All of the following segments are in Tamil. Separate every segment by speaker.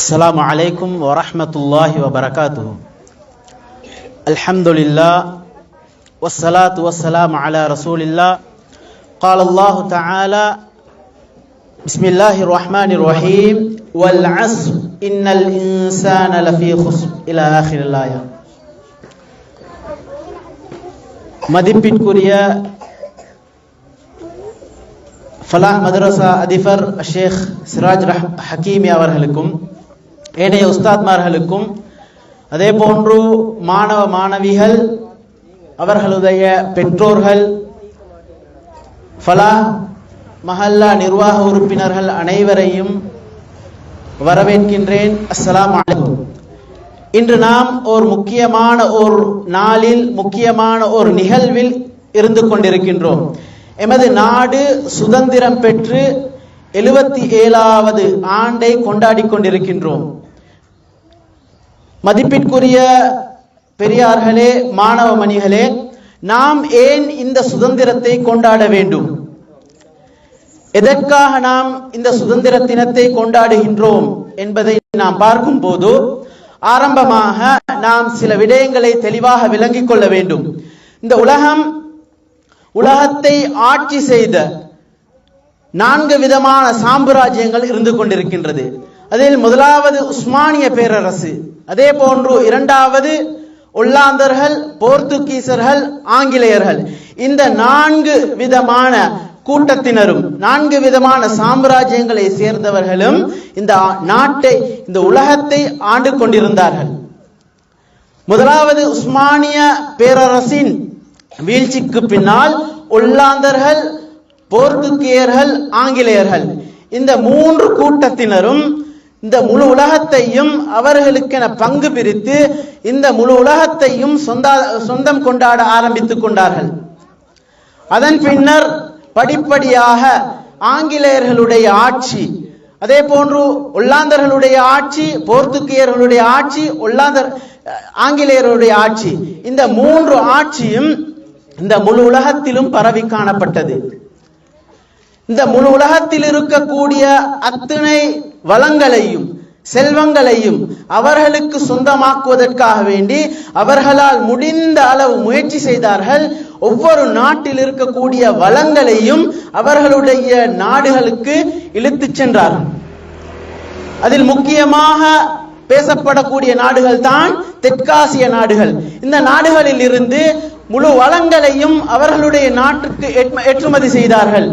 Speaker 1: السلام عليكم ورحمة الله وبركاته. الحمد لله والصلاة والسلام على رسول الله. قال الله تعالى بسم الله الرحمن الرحيم والعصر إن الإنسان لفي خسر إلى آخر الآية. مدينة كوريا فلاح مدرسة أديفر الشيخ سراج സിറാജ് يا അവർക്കും ஏனைய உஸ்தாத்மார்களுக்கும் அதே போன்று மாணவ மாணவிகள் அவர்களுடைய பெற்றோர்கள் ஃபலா மஹல்லா நிர்வாக உறுப்பினர்கள் அனைவரையும் வரவேற்கின்றேன். அஸ்லாம் அலைக்கும். இன்று நாம் ஒரு முக்கியமான ஒரு நாளில் முக்கியமான ஒரு நிகழ்வில் இருந்து கொண்டிருக்கின்றோம். எமது நாடு சுதந்திரம் பெற்று எழுபத்தி ஏழாவது ஆண்டை கொண்டாடி கொண்டிருக்கின்றோம். மதிப்பிற்குரிய பெரியார்களே மாணவ மணிகளே நாம் ஏன் இந்த சுதந்திரத்தை கொண்டாட வேண்டும்? எதற்காக நாம் இந்த சுதந்திர தினத்தை கொண்டாடுகின்றோம் என்பதை நாம் பார்க்கும் போது ஆரம்பமாக நாம் சில விடயங்களை தெளிவாக விளங்கிக் கொள்ள வேண்டும். இந்த உலகம் உலகத்தை ஆட்சி செய்த நான்கு விதமான சாம்ராஜ்யங்கள் இருந்து கொண்டிருக்கின்றது. அதில் முதலாவது உஸ்மானிய பேரரசு. அதே போன்று இரண்டாவது ஒல்லாந்தர்கள் போர்த்துகீசர்கள் ஆங்கிலேயர்கள். இந்த நான்கு விதமான கூட்டத்தினரும் நான்கு விதமான சாம்ராஜ்யங்களை சேர்ந்தவர்களும் இந்த நாட்டை இந்த உலகத்தை ஆண்டு கொண்டிருந்தார்கள். முதலாவது உஸ்மானிய பேரரசின் வீழ்ச்சிக்கு பின்னால் ஒல்லாந்தர்கள் போர்த்துகேயர்கள் ஆங்கிலேயர்கள். இந்த மூன்று கூட்டத்தினரும் இந்த முழு உலகத்தையும் அவர்களுக்கென பங்கு பிரித்து இந்த முழு உலகத்தையும் சொந்த சொந்தம் கொண்டாட ஆரம்பித்துக் கொண்டார்கள். அதன் பின்னர் படிப்படியாக ஆங்கிலேயர்களுடைய ஆட்சி அதே போன்று ஒல்லாந்தர்களுடைய ஆட்சி போர்த்துகேயர்களுடைய ஆட்சி ஒல்லாந்தர் ஆங்கிலேயருடைய ஆட்சி இந்த மூன்று ஆட்சியும் இந்த முழு உலகத்திலும் பரவி காணப்பட்டது. இந்த முழு உலகத்தில் இருக்கக்கூடிய அத்தனை வளங்களையும் செல்வங்களையும் அவர்களுக்கு சொந்தமாக்குவதற்காக வேண்டி அவர்களால் முடிந்த அளவு முயற்சி செய்தார்கள். ஒவ்வொரு நாட்டில் இருக்கக்கூடிய வளங்களையும் அவர்களுடைய நாடுகளுக்கு இழுத்துச் சென்றார்கள் அதில் முக்கியமாக பேசப்படக்கூடிய நாடுகள் தான் தெற்காசிய நாடுகள். இந்த நாடுகளில் இருந்து முழு வளங்களையும் அவர்களுடைய நாட்டுக்கு ஏற்றுமதி செய்தார்கள்.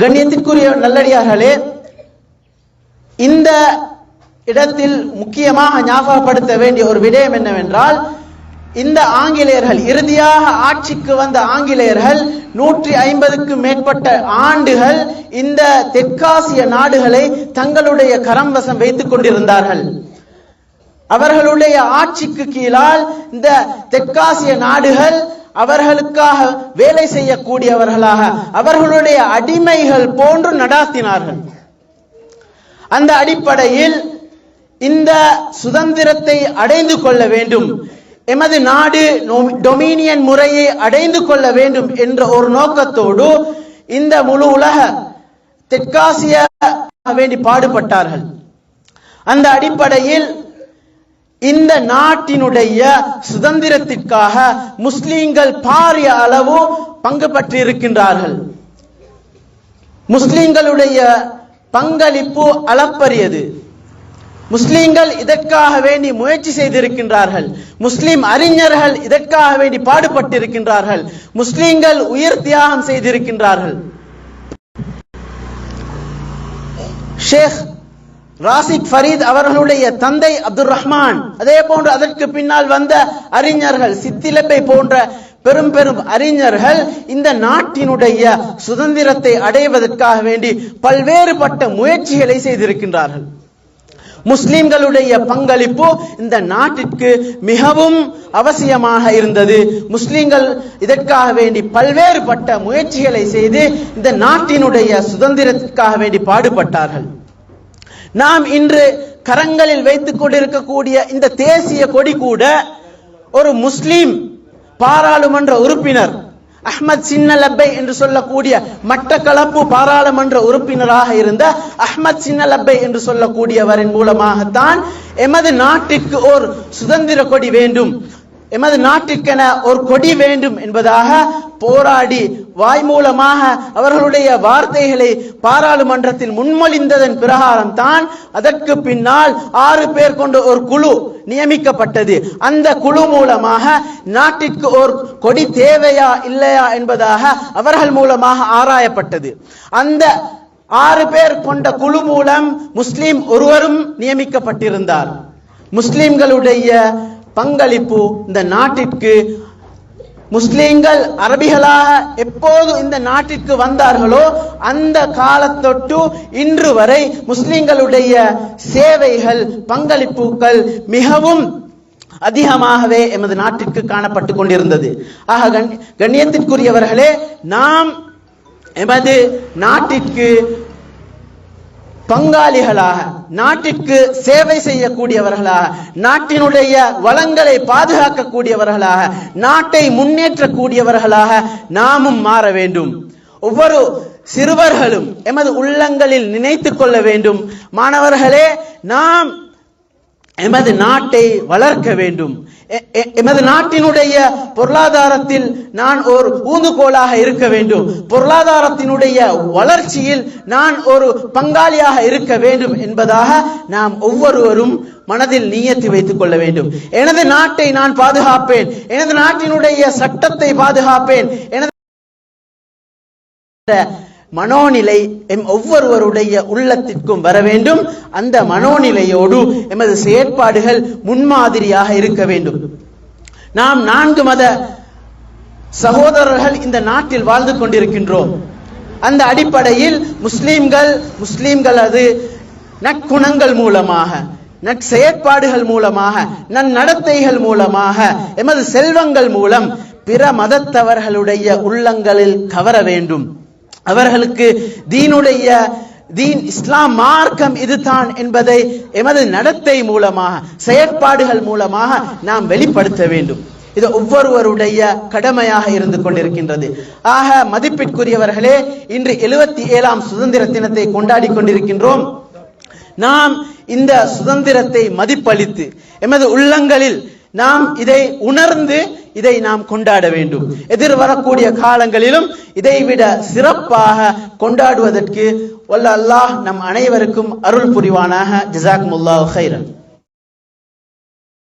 Speaker 1: கண்ணியத்திற்குரிய நல்லடியார்களே இந்த இடத்தில் முக்கியமாக ஞாபகப்படுத்த வேண்டிய ஒரு விடயம் என்னவென்றால் இந்த ஆங்கிலேயர்கள் இறுதியாக ஆட்சிக்கு வந்த ஆங்கிலேயர்கள் நூற்றி ஐம்பதுக்கு மேற்பட்ட ஆண்டுகள் இந்த தெற்காசிய நாடுகளை தங்களுடைய கரம் வசம் வைத்துக் கொண்டிருந்தார்கள். அவர்களுடைய ஆட்சிக்கு கீழால் இந்த தெற்காசிய நாடுகள் அவர்களுக்காக வேலை செய்யக்கூடியவர்களாக அவர்களுடைய அடிமைகள் போன்று நடாத்தினார்கள். அந்த அடிப்படையில் இந்த சுதந்திரத்தை அடைந்து கொள்ள வேண்டும். எமது நாடு டொமினியன் முறையை அடைந்து கொள்ள வேண்டும் என்ற ஒரு நோக்கத்தோடு இந்த முழு உலக தெற்காசிய வேண்டி பாடுபட்டார்கள். அந்த அடிப்படையில் இந்த நாட்டினுடைய சுதந்திரத்திற்காக முஸ்லிம்கள் பாரிய அளவு பங்கு பற்றியிருக்கின்றார்கள். முஸ்லிம்களுடைய பங்களிப்பு அளப்பரியது. முஸ்லிம்கள் இதற்காக வேண்டி முயற்சி செய்திருக்கின்றார்கள். முஸ்லிம் அறிஞர்கள் இதற்காக வேண்டி பாடுபட்டிருக்கின்றார்கள். முஸ்லிம்கள் உயிர் தியாகம் செய்திருக்கின்றார்கள். ஷேக் ராசிக் ஃபரீத் அவர்களுடைய தந்தை அப்துல் ரஹ்மான். அதே போன்று அதற்கு பின்னால் வந்த அறிஞர்கள் சித்திலப்பை போன்ற பெரும் பெரும் அறிஞர்கள் இந்த நாட்டினுடைய சுதந்திரத்தை அடைவதற்காக வேண்டி பல்வேறுபட்ட முயற்சிகளை செய்திருக்கின்றார்கள். முஸ்லிம்களுடைய பங்களிப்பு இந்த நாட்டிற்கு மிகவும் அவசியமாக இருந்தது. முஸ்லிம்கள் இதற்காக வேண்டி பல்வேறுபட்ட முயற்சிகளை செய்து இந்த நாட்டினுடைய சுதந்திரத்திற்காக வேண்டி பாடுபட்டார்கள். நாம் இன்று கரங்களில் வைத்துக் கொண்டிருக்கக்கூடிய இந்த தேசிய கொடி கூட ஒரு முஸ்லீம் பாராளுமன்ற உறுப்பினர் அஹ்மத் சின்னலப்பை என்று சொல்லக்கூடிய மட்டக்களப்பு பாராளுமன்ற உறுப்பினராக இருந்த அஹ்மத் சின்னலப்பை என்று சொல்லக்கூடியவரின் மூலமாகத்தான் எமது நாட்டிற்கு ஒரு சுதந்திர கொடி வேண்டும். எமது நாட்டிற்கென ஒரு கொடி வேண்டும் என்பதாக போராடி வாய் மூலமாக அவர்களுடைய வார்த்தைகளை பாராளுமன்றத்தில் முன்மொழிந்ததன் பிரகாரம் தான் அதற்கு பின்னால் ஆறு பேர் கொண்ட ஒரு குழு நியமிக்கப்பட்டது. அந்த குழு மூலமாக நாட்டிற்கு ஒரு கொடி தேவையா இல்லையா என்பதாக அவர்கள் மூலமாக ஆராயப்பட்டது. அந்த ஆறு பேர் கொண்ட குழு மூலம் முஸ்லிம் ஒருவரும் நியமிக்கப்பட்டிருந்தார். முஸ்லிம்களுடைய பங்களிப்பு இந்த நாட்டிற்கு. முஸ்லீம்கள் அரபிகளாக எப்போது இந்த நாட்டிற்கு வந்தார்களோ அந்த காலத்தொட்டு இன்று வரை முஸ்லிம்களுடைய சேவைகள் பங்களிப்புகள் மிகவும் அதிகமாகவே எமது நாட்டிற்கு காணப்பட்டு கொண்டிருந்தது. ஆக கண்- கண்ணியத்திற்குரியவர்களே நாம் எமது நாட்டிற்கு பங்காளிகளாக நாட்டிற்கு சேவை செய்யக்கூடியவர்களாக நாட்டினுடைய வளங்களை பாதுகாக்கக்கூடியவர்களாக நாட்டை முன்னேற்றக்கூடியவர்களாக நாமும் மாற வேண்டும். ஒவ்வொரு சிறுவர்களும் எமது உள்ளங்களில் நினைத்து கொள்ள வேண்டும். மாணவர்களே நாம் எமது நாட்டை வளர்க்க வேண்டும். எ- எ- எமது நாட்டினுடைய பொருளாதாரத்தில் நான் ஒரு ஊந்துகோலாக இருக்க வேண்டும். பொருளாதாரத்தினுடைய வளர்ச்சியில் நான் ஒரு பங்காளியாக இருக்க வேண்டும் என்பதாக நாம் ஒவ்வொருவரும் மனதில் நியத்தி வைத்துக் கொள்ள வேண்டும். எனது நாட்டை நான் பாதுகாப்பேன். எனது நாட்டினுடைய சட்டத்தை பாதுகாப்பேன். எனது மனோநிலை எம் ஒவ்வொருவருடைய உள்ளத்திற்கும் வர வேண்டும். அந்த மனோநிலையோடு எமது செயற்பாடுகள் முன்மாதிரியாக இருக்க வேண்டும். நாம் நான்கு மத சகோதரர்கள் இந்த நாட்டில் வாழ்ந்து கொண்டிருக்கின்றோம். அந்த அடிப்படையில் முஸ்லீம்கள் முஸ்லீம்கள் அது நற்குணங்கள் மூலமாக நற்செயற்பாடுகள் மூலமாக நன்னடத்தைகள் மூலமாக எமது செல்வங்கள் மூலம் பிற மதத்தவர்களுடைய உள்ளங்களில் கவர வேண்டும். அவர்களுக்கு தீனுடைய தீன் இஸ்லாம் மார்க்கம் இதுதான் என்பதை எமது நடத்தை மூலமாக செயற்பாடுகள் மூலமாக நாம் வெளிப்படுத்த வேண்டும். இது ஒவ்வொருவருடைய கடமையாக இருந்து கொண்டிருக்கின்றது. ஆக மதிப்பிற்குரியவர்களே இன்று எழுபத்தி ஏழாம் சுதந்திர தினத்தை கொண்டாடி கொண்டிருக்கின்றோம். நாம் இந்த சுதந்திரத்தை மதிப்பளித்து எமது உள்ளங்களில் நாம் இதை உணர்ந்து இதை நாம் கொண்டாட வேண்டும். எதிர்வரக்கூடிய காலங்களிலும் இதைவிட சிறப்பாக கொண்டாடுவதற்கு வல்ல அல்லாஹ் நம் அனைவருக்கும் அருள் புரிவானாக. ஜசாக்முல்லாஹ் ஹைரன்